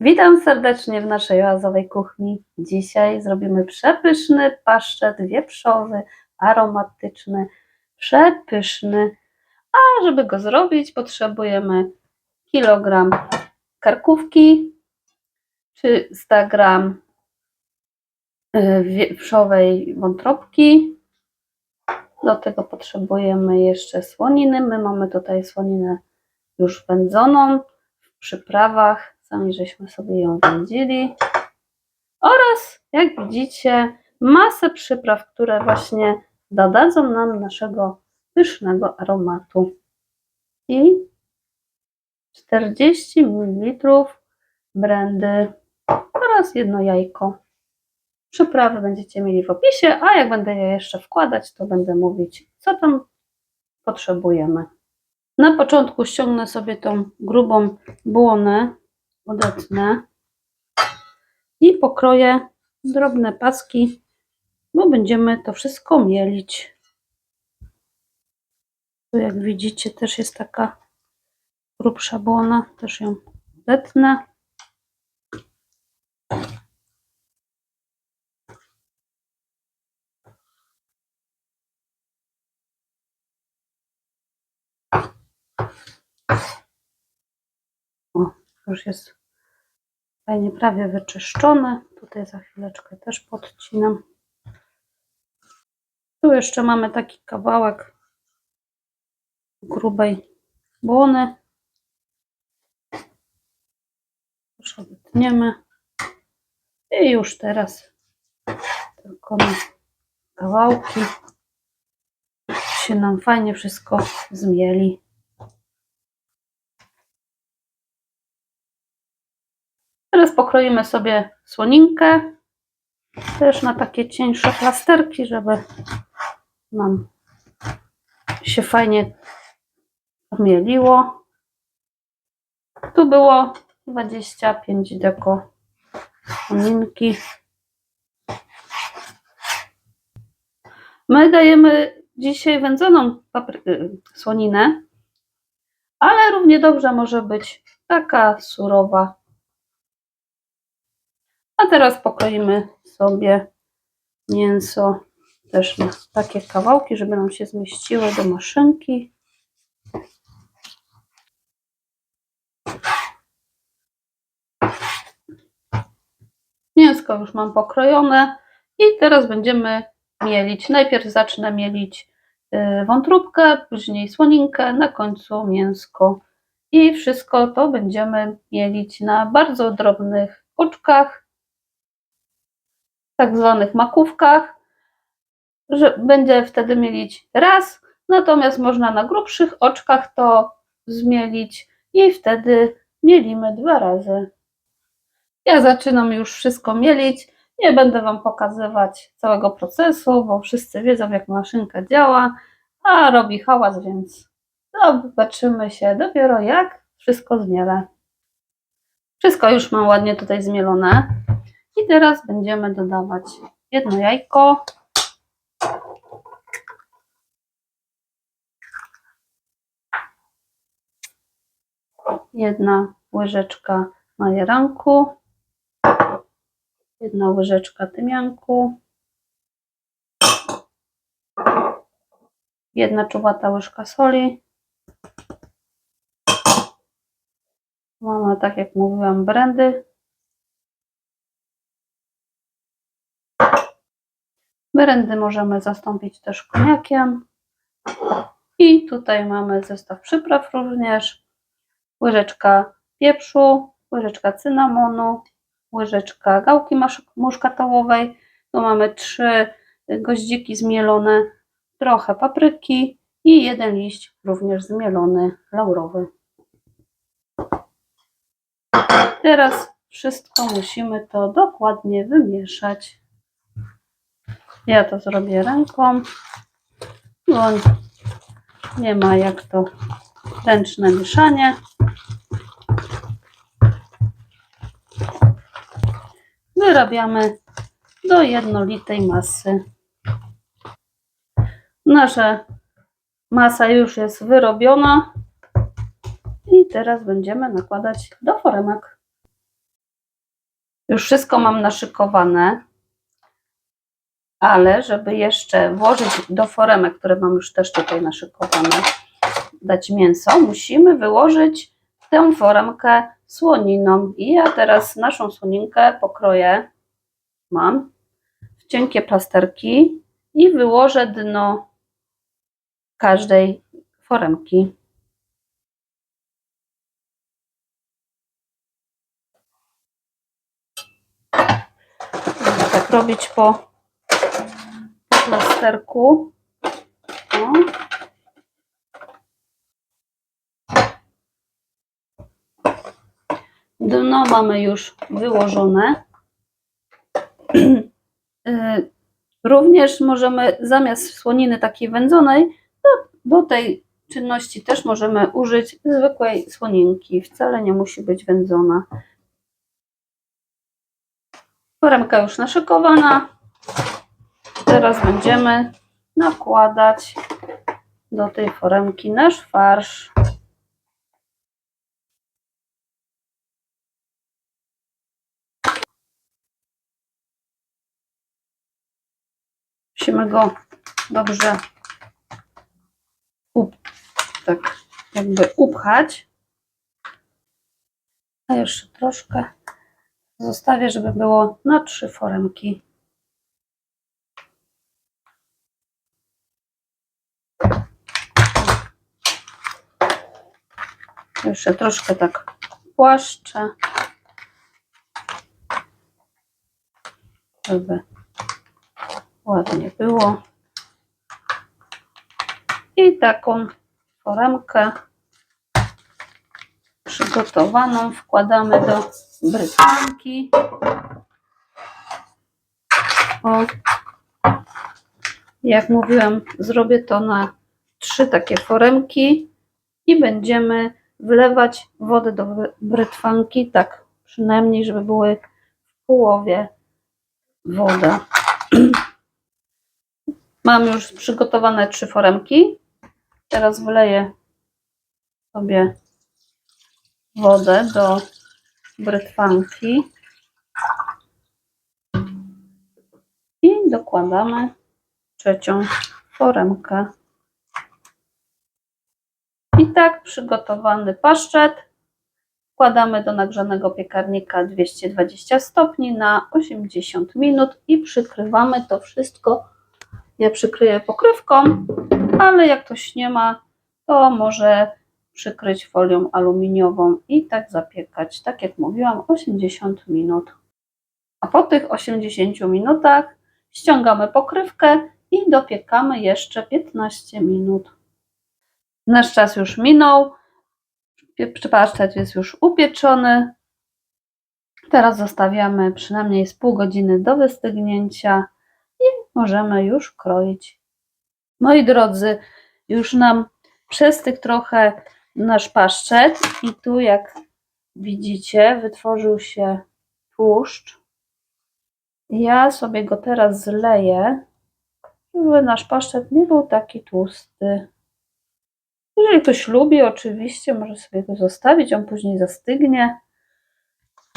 Witam serdecznie w naszej oazowej kuchni. Dzisiaj zrobimy przepyszny paszczet wieprzowy, aromatyczny, przepyszny. A żeby go zrobić, potrzebujemy kilogram karkówki, 300 gram y, wieprzowej wątróbki. Do tego potrzebujemy jeszcze słoniny. My mamy tutaj słoninę już wędzoną w przyprawach. Sami żeśmy sobie ją wędzili. Oraz, jak widzicie, masę przypraw, które właśnie dodadzą nam naszego pysznego aromatu. I 40 ml brandy oraz jedno jajko. Przyprawy będziecie mieli w opisie, a jak będę je jeszcze wkładać, to będę mówić, co tam potrzebujemy. Na początku ściągnę sobie tą grubą błonę, odetnę i pokroję drobne paski, bo będziemy to wszystko mielić. Tu jak widzicie też jest taka grubsza błona, też ją odetnę. O, już jest fajnie prawie wyczyszczone. Tutaj za chwileczkę też podcinam. Tu jeszcze mamy taki kawałek grubej błony. Już obetniemy. I już teraz tylko na kawałki się nam fajnie wszystko zmieli. Teraz pokroimy sobie słoninkę też na takie cieńsze plasterki, żeby nam się fajnie mieliło. Tu było 25 deko słoninki. My dajemy dzisiaj wędzoną papry- słoninę, ale równie dobrze może być taka surowa a teraz pokroimy sobie mięso też na takie kawałki, żeby nam się zmieściły do maszynki. Mięsko już mam pokrojone i teraz będziemy mielić. Najpierw zacznę mielić y, wątróbkę, później słoninkę, na końcu mięsko. I wszystko to będziemy mielić na bardzo drobnych oczkach tak zwanych makówkach, że będzie wtedy mielić raz, natomiast można na grubszych oczkach to zmielić i wtedy mielimy dwa razy. Ja zaczynam już wszystko mielić. Nie będę Wam pokazywać całego procesu, bo wszyscy wiedzą, jak maszynka działa, a robi hałas, więc zobaczymy się dopiero jak wszystko zmielę. Wszystko już mam ładnie tutaj zmielone. I teraz będziemy dodawać jedno jajko. Jedna łyżeczka majeranku. Jedna łyżeczka tymianku. Jedna czuwata łyżka soli. Mamy, tak jak mówiłam, brandy Merendy możemy zastąpić też koniakiem. I tutaj mamy zestaw przypraw również. Łyżeczka pieprzu, łyżeczka cynamonu, łyżeczka gałki muszkatołowej. Tu mamy trzy goździki zmielone, trochę papryki i jeden liść również zmielony, laurowy. Teraz wszystko musimy to dokładnie wymieszać. Ja to zrobię ręką, bo nie ma jak to ręczne mieszanie. Wyrabiamy do jednolitej masy. Nasza masa już jest wyrobiona i teraz będziemy nakładać do foremek. Już wszystko mam naszykowane, ale żeby jeszcze włożyć do foremek, które mam już też tutaj naszykowane, dać mięso, musimy wyłożyć tę foremkę słoniną. I ja teraz naszą słoninkę pokroję, mam w cienkie plasterki i wyłożę dno każdej foremki. Tak robić po plasterku. O. Dno mamy już wyłożone. Y, Również możemy zamiast słoniny takiej wędzonej, do, do tej czynności też możemy użyć zwykłej słoninki. Wcale nie musi być wędzona. Foremka już naszykowana. Teraz będziemy nakładać do tej foremki nasz farsz. Musimy go dobrze up, tak jakby upchać. A jeszcze troszkę zostawię, żeby było na trzy foremki. Jeszcze troszkę tak płaszczę, żeby ładnie było. I taką foremkę przygotowaną wkładamy do brytwanki. O, jak mówiłam, zrobię to na trzy takie foremki i będziemy wlewać wodę do bry- brytwanki, tak przynajmniej, żeby były w połowie woda. Mam już przygotowane trzy foremki. Teraz wleję sobie wodę do brytwanki i dokładamy trzecią foremkę. Tak przygotowany paszczet wkładamy do nagrzanego piekarnika 220 stopni na 80 minut i przykrywamy to wszystko. Ja przykryję pokrywką, ale jak ktoś nie ma, to może przykryć folią aluminiową i tak zapiekać, tak jak mówiłam, 80 minut. A po tych 80 minutach ściągamy pokrywkę i dopiekamy jeszcze 15 minut. Nasz czas już minął. Pasztet jest już upieczony. Teraz zostawiamy przynajmniej z pół godziny do wystygnięcia i możemy już kroić. Moi drodzy, już nam przestygł trochę nasz paszczet i tu jak widzicie wytworzył się tłuszcz. Ja sobie go teraz zleję, żeby nasz paszczet nie był taki tłusty. Jeżeli ktoś lubi, oczywiście może sobie go zostawić, on później zastygnie,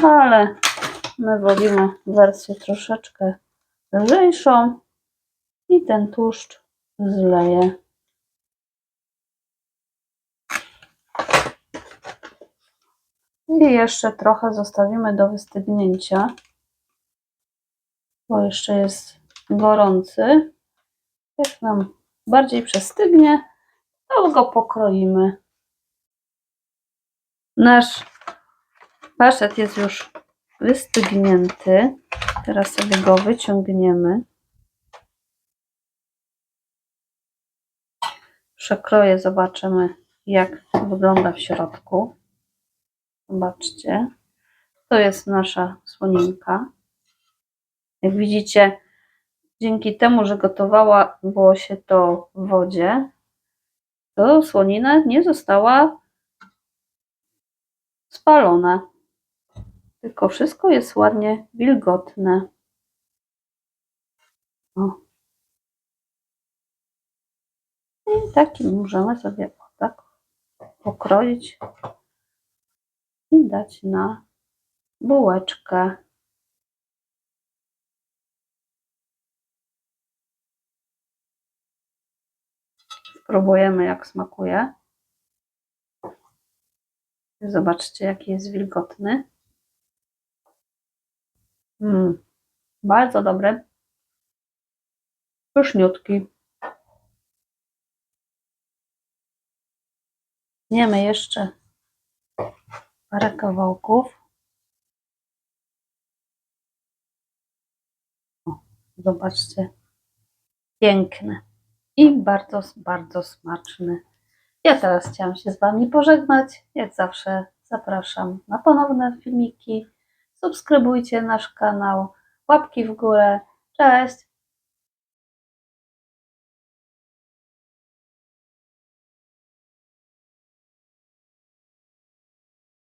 ale my wolimy wersję troszeczkę lżejszą i ten tłuszcz zleję. I jeszcze trochę zostawimy do wystygnięcia, bo jeszcze jest gorący. Jak nam bardziej przestygnie, to go pokroimy. Nasz pasztet jest już wystygnięty. Teraz sobie go wyciągniemy. Przekroję, zobaczymy jak wygląda w środku. Zobaczcie. To jest nasza słoninka. Jak widzicie, dzięki temu, że gotowała było się to w wodzie, to słonina nie została spalona. Tylko wszystko jest ładnie wilgotne. O. I takim możemy sobie o tak pokroić i dać na bułeczkę. Spróbujemy, jak smakuje. Zobaczcie, jaki jest wilgotny. Mm, bardzo dobry. Pyszniutki. Jemy jeszcze parę kawałków. O, zobaczcie. Piękne. I bardzo, bardzo smaczny. Ja teraz chciałam się z Wami pożegnać. Jak zawsze zapraszam na ponowne filmiki. Subskrybujcie nasz kanał. Łapki w górę. Cześć!